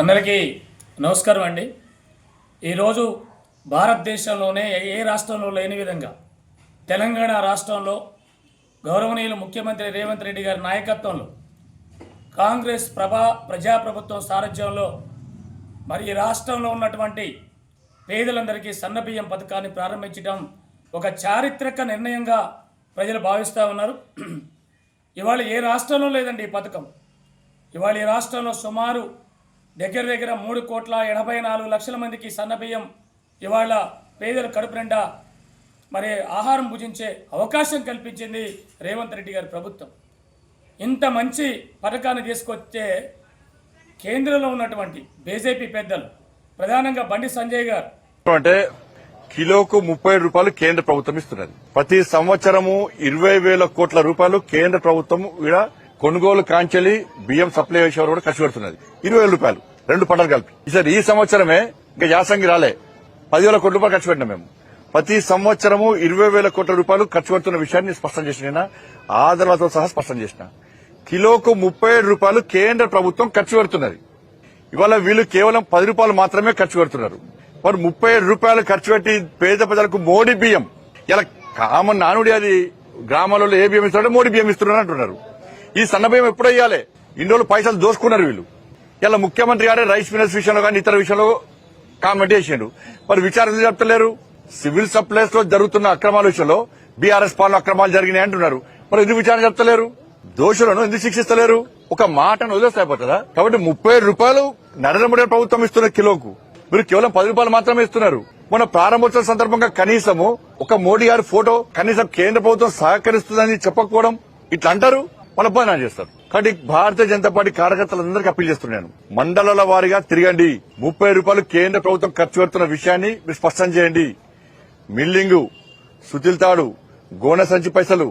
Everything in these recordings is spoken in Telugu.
అందరికీ నమస్కారం అండి. ఈరోజు భారతదేశంలోనే ఏ- ఏ రాష్ట్రంలో లేని విధంగా తెలంగాణ రాష్ట్రంలో గౌరవనీయులు ముఖ్యమంత్రి రేవంత్ రెడ్డి గారి నాయకత్వంలో కాంగ్రెస్ ప్రభా ప్రజాప్రభుత్వం సారథ్యంలో మరి ఈ రాష్ట్రంలో ఉన్నటువంటి పేదలందరికీ సన్నబియ్యం పథకాన్ని ప్రారంభించడం ఒక చారిత్రక నిర్ణయంగా ప్రజలు భావిస్తూ ఉన్నారు. ఇవాళ ఏ రాష్ట్రంలో లేదండి ఈ పథకం? ఇవాళ ఈ రాష్ట్రంలో సుమారు దగ్గర దగ్గర మూడు కోట్ల ఎనభై నాలుగు లక్షల మందికి సన్నబియ్యం ఇవాళ పేదల కడుపు నిండా మరి ఆహారం భుజించే అవకాశం కల్పించింది రేవంత్ రెడ్డి గారి ప్రభుత్వం. ఇంత మంచి పథకాన్ని తీసుకొచ్చే కేంద్రంలో ఉన్నటువంటి బీజేపీ పెద్దలు ప్రధానంగా బండి సంజయ్ గారు. అంటే కిలోకు ముప్పై రూపాయలు కేంద్ర ప్రభుత్వం ఇస్తున్నది. ప్రతి సంవత్సరము ఇరవై వేల కోట్ల రూపాయలు కేంద్ర ప్రభుత్వం కూడా కొనుగోలు కాంచెలి బియ్యం సప్లై చేసేవారు కూడా ఖర్చు పెడుతున్నది. ఇరవై వేల రూపాయలు రెండు పంటలు కలిపి. ఈసారి ఈ సంవత్సరమే ఇంకా యాసంగి రాలే. పదివేల కోట్ల రూపాయలు ఖర్చు పెట్టినా మేము. ప్రతి సంవత్సరము ఇరవై వేల కోట్ల రూపాయలు ఖర్చు పెడుతున్న విషయాన్ని స్పష్టం చేసిన ఆదరణతో సహా స్పష్టం చేసిన. కిలోకు ముప్పై ఏడు రూపాయలు కేంద్ర ప్రభుత్వం ఖర్చు పెడుతున్నది. ఇవాళ వీళ్ళు కేవలం పది రూపాయలు మాత్రమే ఖర్చు పెడుతున్నారు. మరి ముప్పై ఏడు రూపాయలు ఖర్చు పెట్టి పేద ప్రజలకు మోడీ బియ్యం. ఇలా కామన్ నానుడి అది గ్రామాలలో ఏ బియ్యం ఇస్తున్నాడో మోడీ బియ్యం ఇస్తున్నారు అంటున్నారు. ఈ సన్న బియ్యం ఎప్పుడు ఇవ్వాలి ఇన్ని రోజులు పైసలు దోసుకున్నారు వీళ్ళు. ఇలా ముఖ్యమంత్రి గారే రైస్ మినర్స్ విషయంలో కానీ ఇతర విషయంలో కామెంట్ చేసిండు. మరి విచారణ చెప్తలేరు సివిల్ సప్లైస్లో జరుగుతున్న అక్రమాల విషయంలో బీఆర్ఎస్ పాలన అక్రమాలు జరిగినాయి అంటున్నారు. మరి ఎందుకు విచారణ చెప్తలేరు దోషులను ఎందుకు శిక్షిస్తలేరు? ఒక మాటను వదిలేస్తే అయిపోతుందా? కాబట్టి ముప్పై రూపాయలు నరేంద్ర మోడీ ప్రభుత్వం ఇస్తున్న కిలోకు. మీరు కేవలం పది రూపాయలు మాత్రమే ఇస్తున్నారు. మన ప్రారంభోత్సవ సందర్భంగా కనీసము ఒక మోడీ గారి ఫోటో కనీసం కేంద్ర ప్రభుత్వం సహకరిస్తుందని చెప్పకపోవడం ఇట్లా అంటారు? మన బదనాలు చేస్తారు. కాబట్టి భారతీయ జనతా పార్టీ కార్యకర్తలందరికీ అప్పీల్ చేస్తున్నాను మండలాల వారీగా తిరగండి. ముప్పై రూపాయలు కేంద్ర ప్రభుత్వం ఖర్చు పెడుతున్న విషయాన్ని మీరు స్పష్టం చేయండి. మిల్లింగు సుతిల్ తాడు గోనె సంచి పైసలు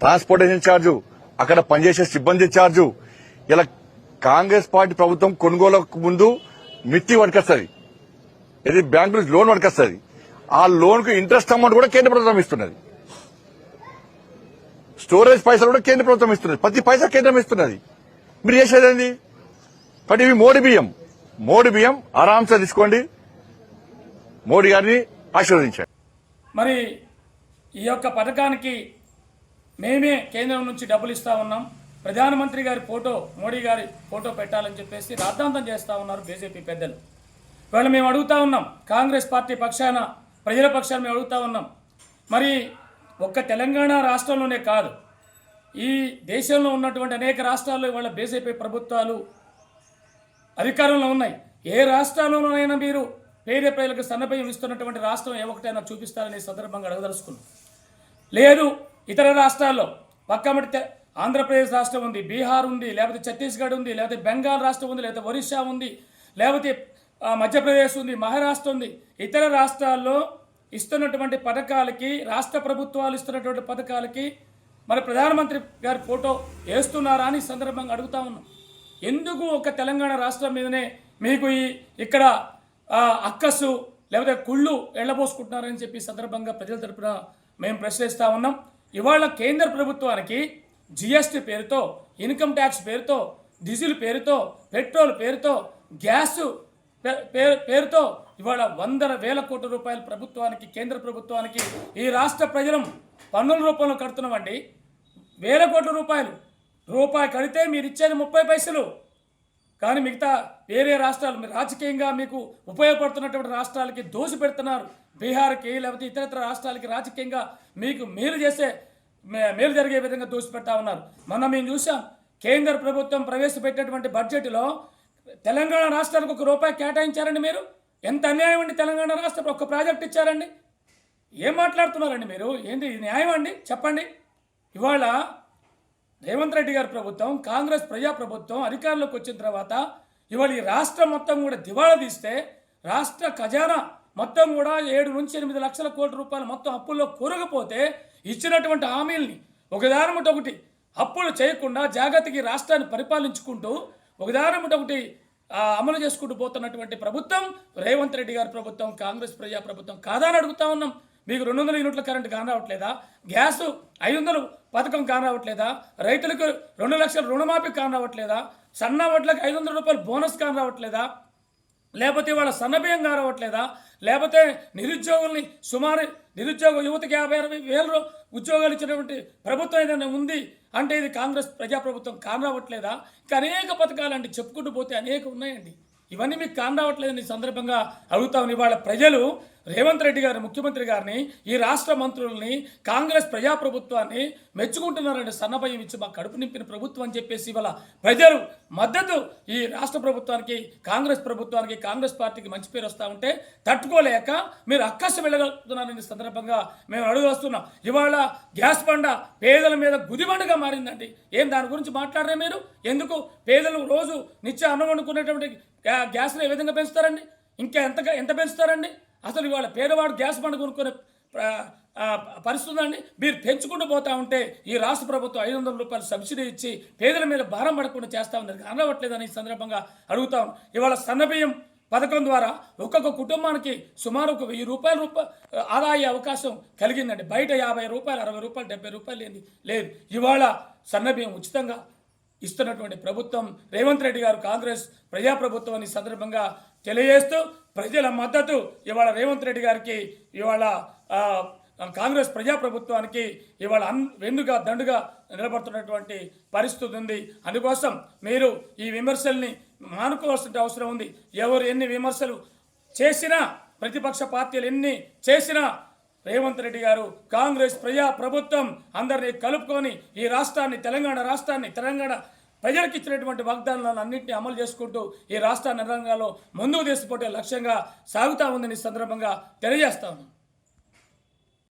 ట్రాన్స్పోర్టేషన్ ఛార్జు అక్కడ పనిచేసే సిబ్బంది ఛార్జు. ఇలా కాంగ్రెస్ పార్టీ ప్రభుత్వం కొనుగోలుకు ముందు మిత్తి వడకొస్తుంది ఇది బ్యాంకు నుంచి లోన్ వడకొస్తుంది ఆ లోన్కు ఇంట్రెస్ట్ అమౌంట్ కూడా కేంద్ర ప్రభుత్వం ఇస్తున్నది. స్టోరేజ్ పైసలు కూడా కేంద్ర ప్రభుత్వం ఇస్తున్నది. ప్రతి పైసా కేంద్రం ఇస్తున్నది. మీరు చేసేది బట్ ఇవి మోడీ బియ్యం. మోడీ బియ్యం ఆరాంసే తీసుకోండి. మోడీ గారిని ఆశీర్వదించండి. మరి ఈ యొక్క పథకానికి మేమే కేంద్రం నుంచి డబ్బులు ఇస్తా ఉన్నాం. ప్రధానమంత్రి గారి ఫోటో మోడీ గారి ఫోటో పెట్టాలని చెప్పేసి రాద్ధాంతం చేస్తా ఉన్నారు బీజేపీ పెద్దలు. ఇవాళ మేము అడుగుతా ఉన్నాం కాంగ్రెస్ పార్టీ పక్షాన ప్రజల పక్షాన మేము అడుగుతా ఉన్నాం. మరి ఒక్క తెలంగాణ రాష్ట్రంలోనే కాదు ఈ దేశంలో ఉన్నటువంటి అనేక రాష్ట్రాల్లో ఇవాళ బీజేపీ ప్రభుత్వాలు అధికారంలో ఉన్నాయి. ఏ రాష్ట్రాల్లోనైనా మీరు పేద ప్రజలకు సన్నపయం ఇస్తున్నటువంటి రాష్ట్రం ఏ ఒకటైనా చూపిస్తారని సందర్భంగా అడగదలుచుకున్నాం. లేదు ఇతర రాష్ట్రాల్లో పక్కమటి ఆంధ్రప్రదేశ్ రాష్ట్రం ఉంది బీహార్ ఉంది లేకపోతే ఛత్తీస్గఢ్ ఉంది లేకపోతే బెంగాల్ రాష్ట్రం ఉంది లేకపోతే ఒరిస్సా ఉంది లేకపోతే మధ్యప్రదేశ్ ఉంది మహారాష్ట్ర ఉంది. ఇతర రాష్ట్రాల్లో ఇస్తున్నటువంటి పథకాలకి రాష్ట్ర ప్రభుత్వాలు ఇస్తున్నటువంటి పథకాలకి మన ప్రధానమంత్రి గారి ఫోటో వేస్తున్నారా అని సందర్భంగా అడుగుతా ఉన్నాం. ఎందుకు ఒక తెలంగాణ రాష్ట్రం మీదనే మీకు ఈ ఇక్కడ ఆ, అక్కసు లేకపోతే కుళ్ళు ఎళ్ళబోసుకుంటున్నారని చెప్పి సందర్భంగా ప్రజల తరపున మేము ప్రశ్నిస్తా ఉన్నాం. ఇవాళ కేంద్ర ప్రభుత్వానికి జిఎస్టీ పేరుతో ఇన్కమ్ ట్యాక్స్ పేరుతో డీజిల్ పేరుతో పెట్రోల్ పేరుతో గ్యాస్ పే- పే- పేరుతో ఇవాళ వందల వేల కోట్ల రూపాయలు ప్రభుత్వానికి కేంద్ర ప్రభుత్వానికి ఈ రాష్ట్ర ప్రజలం పన్నుల రూపంలో కడుతున్నామండి. వేల కోట్ల రూపాయలు. రూపాయి కడితే మీరు ఇచ్చేది ముప్పై పైసలు. కానీ మిగతా వేరే రాష్ట్రాలు మీరు రాజకీయంగా మీకు ఉపయోగపడుతున్నటువంటి రాష్ట్రాలకి దోసి పెడుతున్నారు. బీహార్కి లేకపోతే ఇతరత్ర రాష్ట్రాలకి రాజకీయంగా మీకు మేలు చేసే మే- మేలు జరిగే విధంగా దోసి పెడతా ఉన్నారు. మొన్న మేము చూసాం కేంద్ర ప్రభుత్వం ప్రవేశపెట్టినటువంటి బడ్జెట్లో తెలంగాణ రాష్ట్రానికి ఒక రూపాయి కేటాయించారండి మీరు. ఎంత అన్యాయం అండి తెలంగాణ రాష్ట్రం? ఒక్క ప్రాజెక్ట్ ఇచ్చారండి. ఏం మాట్లాడుతున్నారండి మీరు? ఏంటి ఇది న్యాయం అండి? చెప్పండి. ఇవాళ రేవంత్ రెడ్డి గారి ప్రభుత్వం కాంగ్రెస్ ప్రజా ప్రభుత్వం అధికారంలోకి వచ్చిన తర్వాత ఇవాళ ఈ రాష్ట్రం మొత్తం కూడా దివాళా తీస్తే రాష్ట్ర ఖజానా మొత్తం కూడా ఏడు నుంచి ఎనిమిది లక్షల కోట్ల రూపాయలు మొత్తం అప్పుల్లో కూరకపోతే ఇచ్చినటువంటి హామీల్ని ఒకదానముట ఒకటి అప్పులు చేయకుండా జాగ్రత్తకి రాష్ట్రాన్ని పరిపాలించుకుంటూ ఒకదానముట ఒకటి అమలు చేసుకుంటూ పోతున్నటువంటి ప్రభుత్వం రేవంత్ రెడ్డి గారి ప్రభుత్వం కాంగ్రెస్ ప్రజా ప్రభుత్వం కాదని అడుగుతా ఉన్నాం. మీకు రెండు వందల యూనిట్ల కరెంట్ కానరావట్లేదా? గ్యాస్ ఐదు వందలు పథకం కానరావట్లేదా? రైతులకు రెండు లక్షల రుణమాఫీ కానరావట్లేదా? సన్న వడ్లకు ఐదు వందల రూపాయలు బోనస్ కానరావట్లేదా? లేకపోతే వాళ్ళ సన్నబియ్యం కానరావట్లేదా? లేకపోతే నిరుద్యోగుల్ని సుమారు నిరుద్యోగ యువతకి యాభై అరవై వేల ఉద్యోగాలు ఇచ్చినటువంటి ప్రభుత్వం ఏదైనా ఉంది అంటే ఇది కాంగ్రెస్ ప్రజాప్రభుత్వం కానరావట్లేదా? ఇంకా అనేక పథకాలు అంటే చెప్పుకుంటూ పోతే అనేక ఉన్నాయండి. ఇవన్నీ మీకు కానరావట్లేదని ఈ సందర్భంగా అడుగుతాం ఇవాళ ప్రజలు. రేవంత్ రెడ్డి గారు ముఖ్యమంత్రి గారిని ఈ రాష్ట్ర మంత్రుల్ని కాంగ్రెస్ ప్రజాప్రభుత్వాన్ని మెచ్చుకుంటున్నారంటే సన్నభయం ఇచ్చి మా కడుపు నింపిన ప్రభుత్వం అని చెప్పేసి ఇవాళ ప్రజలు మద్దతు ఈ రాష్ట్ర ప్రభుత్వానికి కాంగ్రెస్ ప్రభుత్వానికి కాంగ్రెస్ పార్టీకి మంచి పేరు వస్తూ ఉంటే తట్టుకోలేక మీరు అక్కసు వెళ్ళగలుగుతున్నారని సందర్భంగా మేము అడుగు వస్తున్నాం. ఇవాళ గ్యాస్ బండ పేదల మీద గుదిబండగా మారిందండి. ఏం దాని గురించి మాట్లాడరే మీరు? ఎందుకు? పేదలు రోజు నిత్య అన్నం వండుకునేటువంటి గ్యాస్ని ఏ విధంగా పెంచుతారండి? ఇంకా ఎంతగా ఎంత పెంచుతారండి? అసలు ఇవాళ పేదవాడు గ్యాస్ బండ కొనుక్కునే పరిస్థితుందండి మీరు పెంచుకుంటూ పోతా ఉంటే ఈ రాష్ట్ర ప్రభుత్వం ఐదు వందల రూపాయలు సబ్సిడీ ఇచ్చి పేదల మీద భారం పడకుండా చేస్తా ఉంది. అనవట్లేదని ఈ సందర్భంగా అడుగుతాం ఇవాళ సన్నబియ్యం పథకం ద్వారా ఒక్కొక్క కుటుంబానికి సుమారు ఒక వెయ్యి రూపాయల రూపాయ ఆదాయ అవకాశం కలిగిందండి. బయట యాభై రూపాయలు అరవై రూపాయలు డెబ్బై రూపాయలు లేని లేదు. ఇవాళ సన్నబియ్యం ఉచితంగా ఇస్తున్నటువంటి ప్రభుత్వం రేవంత్ రెడ్డి గారు కాంగ్రెస్ ప్రజాప్రభుత్వం అని సందర్భంగా తెలియజేస్తూ ప్రజల మద్దతు ఇవాళ రేవంత్ రెడ్డి గారికి ఇవాళ కాంగ్రెస్ ప్రజాప్రభుత్వానికి ఇవాళ అన్ వెన్నుగా దండుగా నిలబడుతున్నటువంటి పరిస్థితి ఉంది. అందుకోసం మీరు ఈ విమర్శల్ని మానుకోవాల్సిన అవసరం ఉంది. ఎవరు ఎన్ని విమర్శలు చేసినా ప్రతిపక్ష పార్టీలు ఎన్ని చేసినా రేవంత్ రెడ్డి గారు కాంగ్రెస్ ప్రజా ప్రభుత్వం అందరినీ కలుపుకొని ఈ రాష్ట్రాన్ని తెలంగాణ రాష్ట్రాన్ని తెలంగాణ ప్రజలకు ఇచ్చినటువంటి వాగ్దానాలను అన్నింటినీ అమలు చేసుకుంటూ ఈ రాష్ట్రాన్ని నిర్ణయంలో ముందుకు తీసుకుపోతే లక్ష్యంగా సాగుతా ఉందని సందర్భంగా తెలియజేస్తా ఉన్నాను